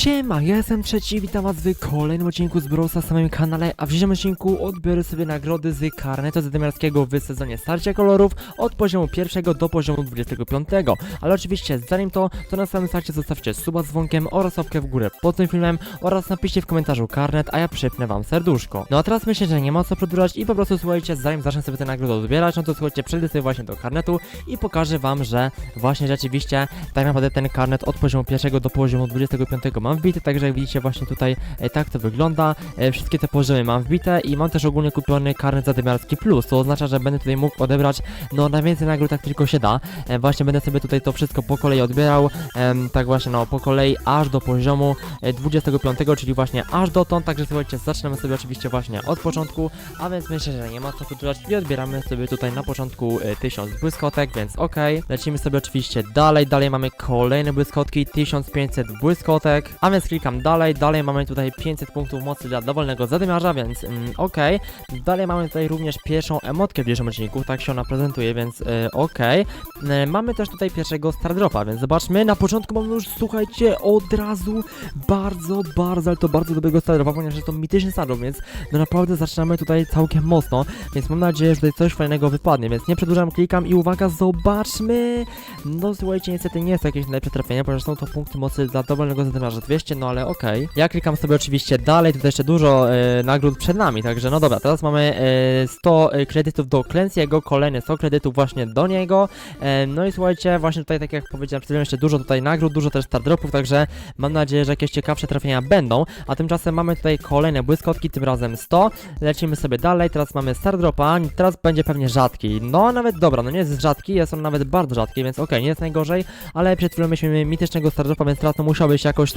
Siema, ja jestem trzeci, witam was w kolejnym odcinku z Brosa na moim kanale, a w dzisiejszym odcinku odbiorę sobie nagrody z karnetu zadymiarskiego w sezonie starcia kolorów od poziomu pierwszego do poziomu 25. Ale oczywiście zanim to, to na samym starcie zostawcie suba z dzwonkiem oraz łapkę w górę pod tym filmem oraz napiszcie w komentarzu karnet, a ja przypnę wam serduszko. No a teraz myślę, że nie ma co przedłużać i po prostu słuchajcie, zanim zacznę sobie te nagrody odbierać, no to słuchajcie, przejdę sobie właśnie do karnetu i pokażę wam, że właśnie rzeczywiście tak naprawdę ten karnet od poziomu pierwszego do poziomu 25 mam wbity, także jak widzicie właśnie tutaj e, tak to wygląda. E, wszystkie te poziomy mam wbite i mam też ogólnie kupiony karnet zadymiarski plus, to oznacza, że będę tutaj mógł odebrać no najwięcej nagród jak tylko się da. E, właśnie będę sobie tutaj to wszystko po kolei odbierał, tak właśnie no po kolei aż do poziomu e, 25, czyli właśnie aż dotąd, także słuchajcie, zaczynamy sobie oczywiście właśnie od początku, a więc myślę, że nie ma co przedłużać i odbieramy sobie tutaj na początku e, 1000 błyskotek, więc okej. Lecimy sobie oczywiście dalej, dalej mamy kolejne błyskotki, 1500 błyskotek, a więc klikam dalej, dalej mamy tutaj 500 punktów mocy dla dowolnego zadymiarza, więc mm, okej. Dalej mamy tutaj również pierwszą emotkę w dzisiejszym odcinku, tak się ona prezentuje, więc e, okej. E, Mamy też tutaj pierwszego Stardropa, więc zobaczmy, na początku mamy już, słuchajcie, od razu bardzo, bardzo, ale to bardzo dobrego Stardropa, ponieważ jest to mityczny Stardrop, więc no naprawdę zaczynamy tutaj całkiem mocno, więc mam nadzieję, że tutaj coś fajnego wypadnie, więc nie przedłużam, klikam i uwaga, zobaczmy! No słuchajcie, niestety nie jest to jakieś najlepsze trafienie, ponieważ są to punkty mocy dla dowolnego zadymiarza 200, no ale okej. Ja klikam sobie oczywiście dalej, tutaj jeszcze dużo e, nagród przed nami, także no dobra, teraz mamy e, 100 kredytów do Clancy'ego, kolejne 100 kredytów właśnie do niego, e, no i słuchajcie, właśnie tutaj tak jak powiedziałem przed jeszcze dużo tutaj nagród, dużo też stardropów, także mam nadzieję, że jakieś ciekawsze trafienia będą, a tymczasem mamy tutaj kolejne błyskotki, tym razem 100, lecimy sobie dalej, teraz mamy stardropa, teraz będzie pewnie rzadki, no nawet dobra, no nie jest rzadki, jest on nawet bardzo rzadki, więc okej, nie jest najgorzej, ale przed chwilą mieliśmy mitycznego stardropa, więc teraz to musiał być jakoś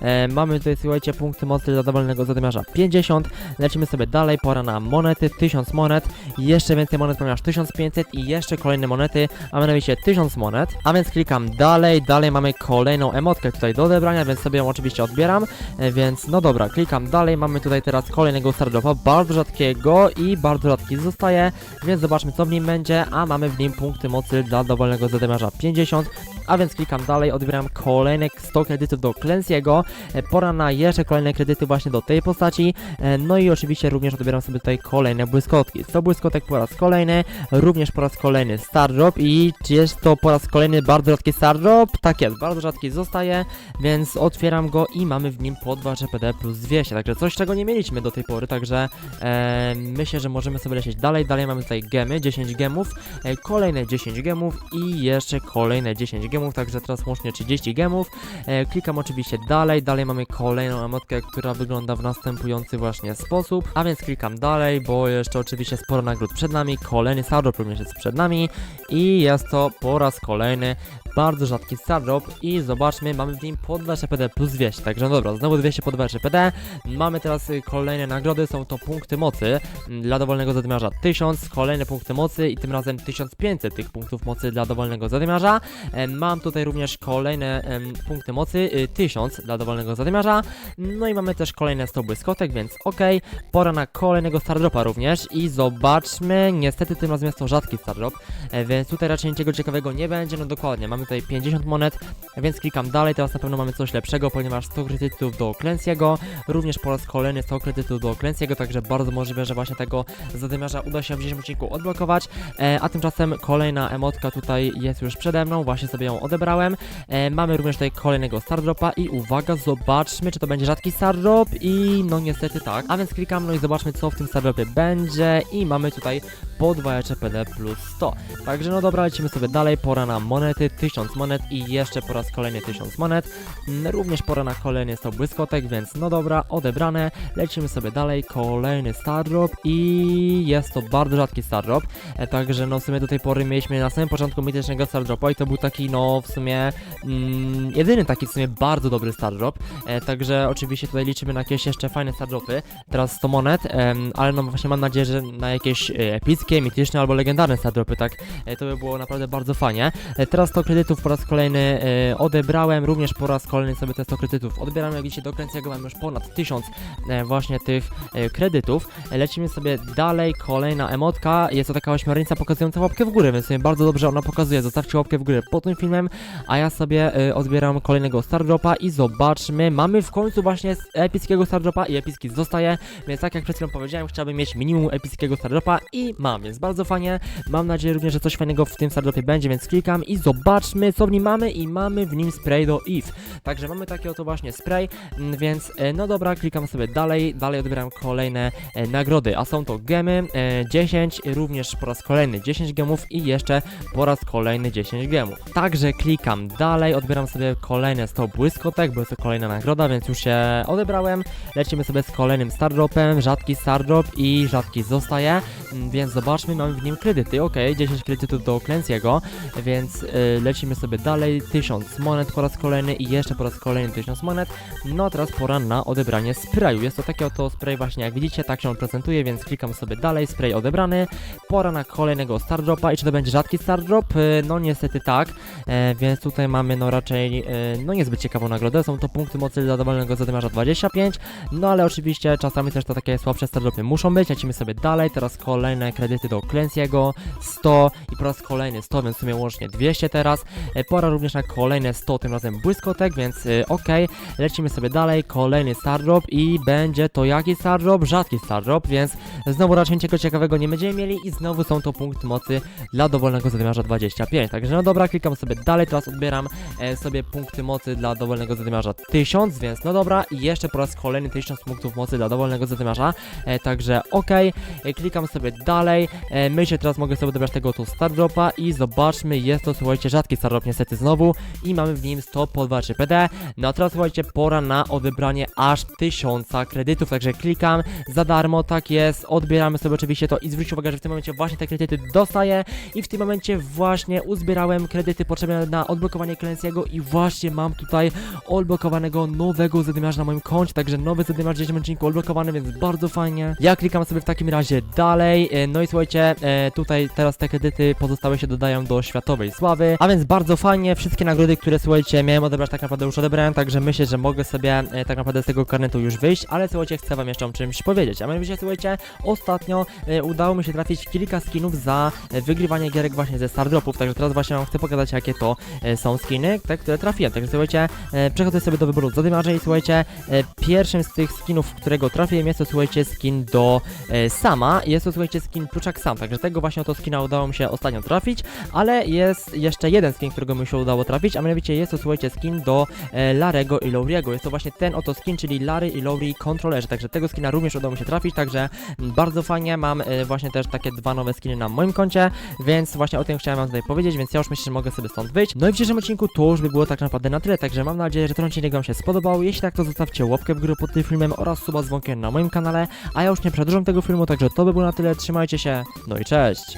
e, mamy tutaj, słuchajcie, punkty mocy dla dowolnego zadymiarza 50, lecimy sobie dalej, pora na monety, 1000 monet, jeszcze więcej monet, ponieważ 1500 i jeszcze kolejne monety, a mianowicie 1000 monet, a więc klikam dalej, dalej mamy kolejną emotkę tutaj do odebrania, więc sobie ją oczywiście odbieram, e, więc no dobra, klikam dalej, mamy tutaj teraz kolejnego stardropa, bardzo rzadkiego i bardzo rzadki zostaje, więc zobaczmy co w nim będzie, a mamy w nim punkty mocy dla dowolnego zadymiarza 50, a więc klikam dalej, odbieram kolejne 100 kredytów do Clancy'ego, e, pora na jeszcze kolejne kredyty właśnie do tej postaci, e, no i oczywiście również odbieram sobie tutaj kolejne błyskotki, 100 błyskotek po raz kolejny, również po raz kolejny Star Drop i jest to po raz kolejny bardzo rzadki Star Drop, tak jest, bardzo rzadki zostaje, więc otwieram go i mamy w nim po 2 GPD plus 200, także coś czego nie mieliśmy do tej pory, także e, myślę, że możemy sobie lecieć dalej, dalej mamy tutaj gemy, 10 gemów, e, kolejne 10 gemów i jeszcze kolejne 10 gemów, także teraz łącznie 30 gemów. E, klikam oczywiście dalej, dalej mamy kolejną emotkę, która wygląda w następujący właśnie sposób, a więc klikam dalej, bo jeszcze oczywiście sporo nagród przed nami, kolejny Stardrop również jest przed nami. I jest to po raz kolejny bardzo rzadki Stardrop i zobaczmy, mamy w nim po PD plus 200, także no dobra, znowu 200 po PD, mamy teraz y, kolejne nagrody, są to punkty mocy. Mm, dla dowolnego zadymiarza 1000, kolejne punkty mocy i tym razem 1500 tych punktów mocy dla dowolnego zadymiarza, e, mam tutaj również kolejne punkty mocy y, 100000 dla dowolnego zadymiarza. No i mamy też kolejne 100 błyskotek, więc ok, pora na kolejnego stardropa również i zobaczmy, niestety tym razem jest to rzadki stardrop, e, więc tutaj raczej niczego ciekawego nie będzie, no dokładnie, mamy tutaj 50 monet, więc klikam dalej, teraz na pewno mamy coś lepszego, ponieważ 100 kredytów do Clancy'ego, również po raz kolejny 100 kredytów do Clancy'ego, także bardzo możliwe, że właśnie tego zadymiarza uda się w dzisiejszym odcinku odblokować, e, a tymczasem kolejna emotka tutaj jest już przede mną, właśnie sobie ją odebrałem, e, mamy również tutaj kolejnego stardropa i uwaga, zobaczmy, czy to będzie rzadki Stardrop i no niestety tak, a więc klikam, no i zobaczmy, co w tym Stardropie będzie. I mamy tutaj po 2 HPD plus 100, także no dobra, lecimy sobie dalej, pora na monety, 1000 monet i jeszcze po raz kolejny 1000 monet. Mm, Również pora na kolejny 100 błyskotek, więc no dobra, odebrane. Lecimy sobie dalej, kolejny Stardrop i jest to bardzo rzadki Stardrop. E, także no w sumie do tej pory mieliśmy na samym początku mitycznego Stardropa i to był taki no w sumie mm, jedyny taki w sumie bardzo dobry Stardrop. E, także oczywiście tutaj liczymy na jakieś jeszcze fajne Stardropy. Teraz 100 monet, ale no właśnie mam nadzieję, że na jakieś e, epickie epickie, mityczne albo legendarne stardropy, tak? E, to by było naprawdę bardzo fajnie. E, teraz 100 kredytów po raz kolejny e, odebrałem, również po raz kolejny sobie te 100 kredytów odbieram, jak widzicie do Klęcego mam już ponad 1000 e, właśnie tych e, kredytów. E, lecimy sobie dalej, kolejna emotka, jest to taka ośmiornica pokazująca łapkę w górę, więc sobie bardzo dobrze ona pokazuje, zostawcie łapkę w górę pod tym filmem, a ja sobie e, odbieram kolejnego stardropa i zobaczmy, mamy w końcu właśnie epickiego stardropa i epicki zostaje, więc tak jak przed chwilą powiedziałem, chciałbym mieć minimum epickiego stardropa i mam, więc bardzo fajnie, mam nadzieję również, że coś fajnego w tym stardropie będzie, więc klikam i zobaczmy co w nim mamy i mamy w nim spray do Eve, także mamy taki oto właśnie spray, mm, więc e, no dobra, klikam sobie dalej, dalej odbieram kolejne e, nagrody, a są to gemy, e, 10, również po raz kolejny 10 gemów i jeszcze po raz kolejny 10 gemów. Także klikam dalej, odbieram sobie kolejne 100 błyskotek, bo jest to kolejna nagroda, więc już się odebrałem. Lecimy sobie z kolejnym stardropem, rzadki stardrop i rzadki zostaje, Mm, więc zobaczmy, mamy w nim kredyty, ok, 10 kredytów do Clancy'ego, więc y, lecimy sobie dalej, 1000 monet po raz kolejny i jeszcze po raz kolejny 1000 monet. No a teraz pora na odebranie sprayu. Jest to taki oto spray właśnie jak widzicie, tak się on prezentuje, więc klikam sobie dalej, spray odebrany. Pora na kolejnego stardropa i czy to będzie rzadki stardrop? Y, No niestety tak, e, więc tutaj mamy no raczej e, no niezbyt ciekawą nagrodę. Są to punkty mocy dla dowolnego zadymiarza 25, no ale oczywiście czasami też to takie słabsze stardropy muszą być. Lecimy sobie dalej, teraz kolejne kredyty do Clancy'ego, 100 i po raz kolejny 100, więc w sumie łącznie 200 teraz. E, Pora również na kolejne 100, tym razem błyskotek, więc y, okej, lecimy sobie dalej, kolejny stardrop i będzie to jaki stardrop? Rzadki stardrop, więc znowu raczej niczego ciekawego nie będziemy mieli i znowu są to punkty mocy dla dowolnego zadymiarza 25, także no dobra, klikam sobie dalej, teraz odbieram e, sobie punkty mocy dla dowolnego zadymiarza 1000, więc no dobra i jeszcze po raz kolejny 1000 punktów mocy dla dowolnego zadymiarza, e, także e, klikam sobie dalej, e, myślę teraz mogę sobie odebrać tego tu stardropa i zobaczmy, jest to słuchajcie rzadki stardrop niestety znowu i mamy w nim 100 po 2 PD, no a teraz słuchajcie, pora na odebranie aż 1000 kredytów, także klikam za darmo, tak jest, odbieramy sobie oczywiście to i zwróćcie uwagę, że w tym momencie właśnie te kredyty dostaję i w tym momencie właśnie uzbierałem kredyty potrzebne na odblokowanie Clancy'ego i właśnie mam tutaj odblokowanego nowego zadymiarza na moim koncie, także nowy zadymiarz w dzisiejszym odcinku odblokowany, więc bardzo fajnie. Ja klikam sobie w takim razie dalej, e, no i słuchajcie, e, tutaj teraz te kredyty pozostałe się dodają do światowej sławy, a więc bardzo fajnie, wszystkie nagrody, które słuchajcie, miałem odebrać tak naprawdę już odebrałem, także myślę, że mogę sobie e, tak naprawdę z tego karnetu już wyjść, ale słuchajcie, chcę wam jeszcze o czymś powiedzieć, a mianowicie słuchajcie, ostatnio e, udało mi się trafić kilka skinów za e, wygrywanie gierek właśnie ze Stardropów, także teraz właśnie wam chcę pokazać jakie to e, są skiny, te, które trafiłem, także słuchajcie, e, przechodzę sobie do wyboru zadymiarza i słuchajcie, e, pierwszym z tych skinów, którego trafiłem jest to słuchajcie skin do e, Sama, jest to słuchajcie skin Pluczak Sam, także tego właśnie oto skina udało mi się ostatnio trafić, ale jest jeszcze jeden skin, którego mi się udało trafić, a mianowicie jest to słuchajcie skin do e, Larego i Lowry'ego, jest to właśnie ten oto skin, czyli Larry i Lowry kontrolerzy, także tego skina również udało mi się trafić, także bardzo fajnie, mam e, właśnie też takie dwa nowe skiny na moim koncie, więc właśnie o tym chciałem wam tutaj powiedzieć, więc ja już myślę, że mogę sobie stąd wyjść. No i w dzisiejszym odcinku to już by było tak naprawdę na tyle, także mam nadzieję, że ten odcinek wam się spodobał, jeśli tak to zostawcie łapkę w górę pod tym filmem oraz suba z dzwonkiem na moim kanale, a ja już nie przedłużam tego filmu, także to by było na tyle, trzymajcie się, no i cześć!